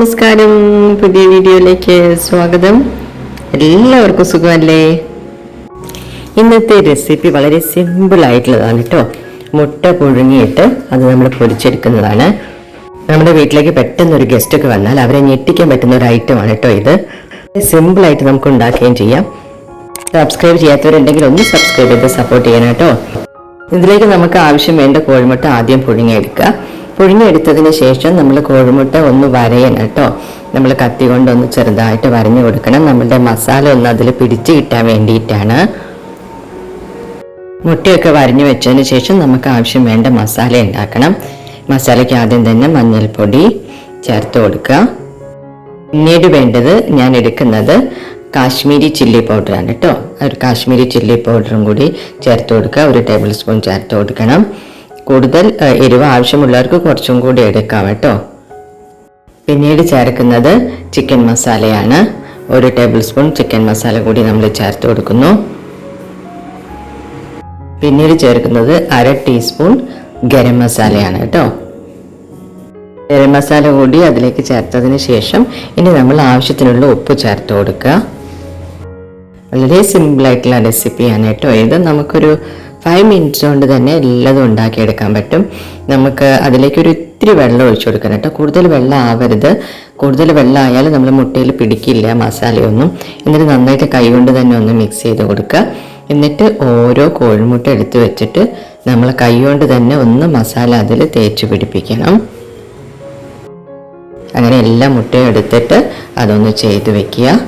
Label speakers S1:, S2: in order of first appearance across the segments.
S1: നമസ്കാരം. പുതിയ വീഡിയോയിലേക്ക് സ്വാഗതം. എല്ലാവർക്കും സുഖമല്ലേ? ഇന്നത്തെ റെസിപ്പി വളരെ സിമ്പിൾ ആയിട്ടുള്ളതാണ് കേട്ടോ മുട്ട പുഴുങ്ങിയിട്ട് അത് നമ്മൾ പൊരിച്ചെടുക്കുന്നതാണ്. നമ്മുടെ വീട്ടിലേക്ക് പെട്ടെന്ന് ഒരു ഗസ്റ്റ് ഒക്കെ വന്നാൽ അവരെ ഞെട്ടിക്കാൻ പറ്റുന്ന ഒരു ഐറ്റമാണ് കേട്ടോ ഇത്. സിമ്പിൾ ആയിട്ട് നമുക്ക് ഉണ്ടാക്കുകയും ചെയ്യാം. സബ്സ്ക്രൈബ് ചെയ്യാത്തവരുണ്ടെങ്കിൽ ഒന്ന് സബ്സ്ക്രൈബ് ചെയ്ത് സപ്പോർട്ട് ചെയ്യണം കേട്ടോ ഇതിലേക്ക് നമുക്ക് ആവശ്യം വേണ്ട കോഴിമുട്ട ആദ്യം പുഴുങ്ങിയെടുക്കുക. പുഴുങ്ങിയെടുത്തതിന് ശേഷം നമ്മൾ കോഴിമുട്ട ഒന്ന് വരയണം കേട്ടോ. നമ്മൾ കത്തി കൊണ്ടൊന്ന് ചെറുതായിട്ട് വരഞ്ഞു കൊടുക്കണം. നമ്മളുടെ മസാല ഒന്ന് അതിൽ പിടിച്ച് കിട്ടാൻ വേണ്ടിയിട്ടാണ്. മുട്ടയൊക്കെ വരഞ്ഞു വെച്ചതിന് ശേഷം നമുക്ക് ആവശ്യം വേണ്ട മസാല ഉണ്ടാക്കണം. മസാലയ്ക്ക് ആദ്യം തന്നെ മഞ്ഞൾപ്പൊടി ചേർത്ത് കൊടുക്കുക. പിന്നീട് വേണ്ടത് ഞാൻ എടുക്കുന്നത് കാശ്മീരി ചില്ലി പൗഡറാണ് കേട്ടോ. ഒരു കാശ്മീരി ചില്ലി പൗഡറും കൂടി ചേർത്ത് കൊടുക്കുക. ഒരു ടേബിൾ സ്പൂൺ ചേർത്ത് കൊടുക്കണം. കൂടുതൽ എരിവ് ആവശ്യമുള്ളവർക്ക് കുറച്ചും കൂടി എടുക്കാം കേട്ടോ. പിന്നീട് ചേർക്കുന്നത് ചിക്കൻ മസാലയാണ് ഒരു ടേബിൾ സ്പൂൺ ചിക്കൻ മസാല കൂടി നമ്മൾ ചേർത്ത് കൊടുക്കുന്നു. പിന്നീട് ചേർക്കുന്നത് അര ടീസ്പൂൺ ഗരം മസാലയാണ് കേട്ടോ. ഗരം മസാല കൂടി അതിലേക്ക് ചേർത്തതിന് ശേഷം ഇനി നമ്മൾ ആവശ്യത്തിനുള്ള ഉപ്പ് ചേർത്ത് കൊടുക്കുക. വളരെ സിമ്പിളായിട്ടുള്ള റെസിപ്പിയാണ് കേട്ടോ. ഇത് നമുക്കൊരു ഫൈവ് മിനിറ്റ്സ് കൊണ്ട് തന്നെ എല്ലാതും ഉണ്ടാക്കിയെടുക്കാൻ പറ്റും. നമുക്ക് അതിലേക്ക് ഒരു ഇത്തിരി വെള്ളം ഒഴിച്ചു കൊടുക്കണം കേട്ടോ. കൂടുതൽ വെള്ളം ആവരുത്. കൂടുതൽ വെള്ളം ആയാലും നമ്മൾ മുട്ടയിൽ പിടിക്കില്ല മസാലയൊന്നും. എന്നിട്ട് നന്നായിട്ട് കൈകൊണ്ട് തന്നെ ഒന്ന് മിക്സ് ചെയ്ത് കൊടുക്കുക. എന്നിട്ട് ഓരോ കോഴിമുട്ട എടുത്ത് വെച്ചിട്ട് നമ്മൾ കൈകൊണ്ട് തന്നെ ഒന്ന് മസാല അതിൽ തേച്ച് പിടിപ്പിക്കണം. അങ്ങനെ എല്ലാ മുട്ടയും എടുത്തിട്ട് അതൊന്ന് ചെയ്ത് വെക്കുക.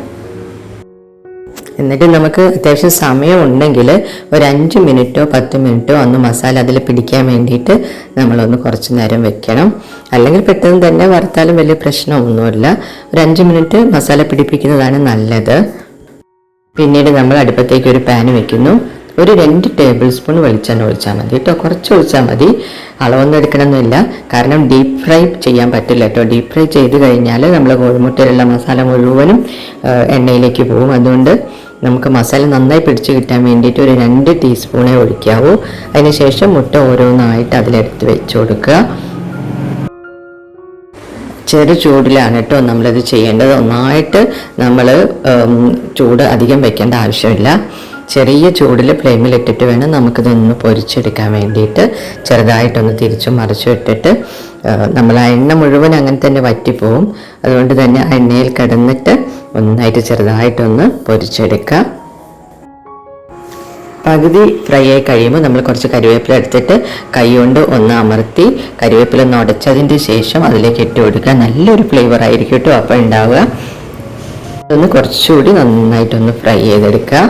S1: എന്നിട്ട് നമുക്ക് അത്യാവശ്യം സമയം ഉണ്ടെങ്കിൽ ഒരു അഞ്ച് മിനിറ്റോ പത്ത് മിനിറ്റോ ഒന്ന് മസാല അതിൽ പിടിക്കാൻ വേണ്ടിയിട്ട് നമ്മളൊന്ന് കുറച്ച് നേരം വെക്കണം. അല്ലെങ്കിൽ പെട്ടെന്ന് തന്നെ വറുത്താലും വലിയ പ്രശ്നമൊന്നുമില്ല. ഒരു അഞ്ച് മിനിറ്റ് മസാല പിടിപ്പിക്കുന്നതാണ് നല്ലത്. പിന്നീട് നമ്മൾ അടുപ്പത്തേക്ക് ഒരു പാൻ വെക്കുന്നു. ഒരു രണ്ട് ടേബിൾ സ്പൂൺ വെളിച്ചെണ്ണ ഒഴിച്ചാൽ മതി കേട്ടോ. കുറച്ച് ഒഴിച്ചാൽ മതി. അളവൊന്നും എടുക്കണമെന്നില്ല. കാരണം ഡീപ്പ് ഫ്രൈ ചെയ്യാൻ പറ്റില്ല കേട്ടോ. ഡീപ്പ് ഫ്രൈ ചെയ്ത് കഴിഞ്ഞാൽ നമ്മൾ കോഴിമുട്ടയിലുള്ള മസാല മുഴുവനും എണ്ണയിലേക്ക് പോകും. അതുകൊണ്ട് നമുക്ക് മസാല നന്നായി പിടിച്ച് കിട്ടാൻ വേണ്ടിയിട്ട് ഒരു രണ്ട് ടീസ്പൂണേ ഒഴിക്കാവൂ. അതിനുശേഷം മുട്ട ഓരോന്നായിട്ട് അതിലെടുത്ത് വെച്ച് കൊടുക്കുക. ചെറു ചൂടിലാണ് കേട്ടോ നമ്മളിത് ചെയ്യേണ്ടത്. ഒന്നായിട്ട് നമ്മൾ ചൂട് അധികം വെക്കേണ്ട ആവശ്യമില്ല. ചെറിയ ചൂടിൽ ഫ്ലെയിമിൽ ഇട്ടിട്ട് വേണം നമുക്കിതൊന്ന് പൊരിച്ചെടുക്കാൻ വേണ്ടിയിട്ട്. ചെറുതായിട്ടൊന്ന് തിരിച്ചു മറിച്ചു ഇട്ടിട്ട് നമ്മൾ ആ എണ്ണ മുഴുവൻ അങ്ങനെ തന്നെ വറ്റിപ്പോവും. അതുകൊണ്ട് തന്നെ ആ എണ്ണയിൽ കിടന്നിട്ട് ഒന്നായിട്ട് ചെറുതായിട്ടൊന്ന് പൊരിച്ചെടുക്കുക പകുതി ഫ്രൈ ആയി കഴിയുമ്പോൾ നമ്മൾ കുറച്ച് കരിവേപ്പില എടുത്തിട്ട് കൈ കൊണ്ട് ഒന്ന് അമർത്തി കരിവേപ്പില ഒന്ന് ഉടച്ചതിന്റെ ശേഷം അതിലേക്ക് ഇട്ട് കൊടുക്കുക. നല്ലൊരു ഫ്ലേവർ ആയിരിക്കും കേട്ടോ അപ്പോൾ ഉണ്ടാവുക. ഒന്ന് കുറച്ചുകൂടി നന്നായിട്ടൊന്ന് ഫ്രൈ ചെയ്തെടുക്കുക.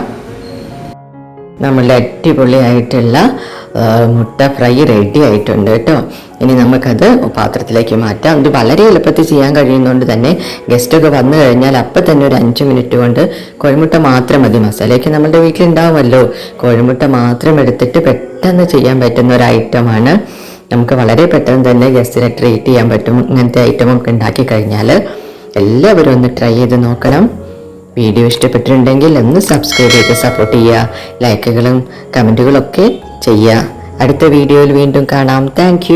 S1: നമ്മളുടെ അടിപൊളിയായിട്ടുള്ള മുട്ട ഫ്രൈ റെഡി ആയിട്ടുണ്ട് കേട്ടോ. ഇനി നമുക്കത് പാത്രത്തിലേക്ക് മാറ്റാം. ഇത് വളരെ എളുപ്പത്തിൽ ചെയ്യാൻ കഴിയുന്നതുകൊണ്ട് തന്നെ ഗസ്റ്റൊക്കെ വന്നു കഴിഞ്ഞാൽ അപ്പം തന്നെ ഒരു അഞ്ച് മിനിറ്റ് കൊണ്ട് കോഴിമുട്ട മാത്രം മതി. മസാലയൊക്കെ നമ്മുടെ വീട്ടിലുണ്ടാവുമല്ലോ. കോഴിമുട്ട മാത്രം എടുത്തിട്ട് പെട്ടെന്ന് ചെയ്യാൻ പറ്റുന്ന ഒരു ഐറ്റമാണ് നമുക്ക് വളരെ പെട്ടെന്ന് തന്നെ ഗസ്റ്റിനെ ട്രീറ്റ് ചെയ്യാൻ പറ്റും. ഇങ്ങനത്തെ ഐറ്റമൊക്കെ ഉണ്ടാക്കി കഴിഞ്ഞാൽ എല്ലാവരും ഒന്ന് ട്രൈ ചെയ്ത് നോക്കണം. വീഡിയോ ഇഷ്ടപ്പെട്ടിട്ടുണ്ടെങ്കിൽ ഒന്ന് സബ്സ്ക്രൈബ് ചെയ്ത് സപ്പോർട്ട് ചെയ്യുക. ലൈക്കുകളും കമന്റുകളൊക്കെ ചെയ്യുക. അടുത്ത വീഡിയോയിൽ വീണ്ടും കാണാം. താങ്ക്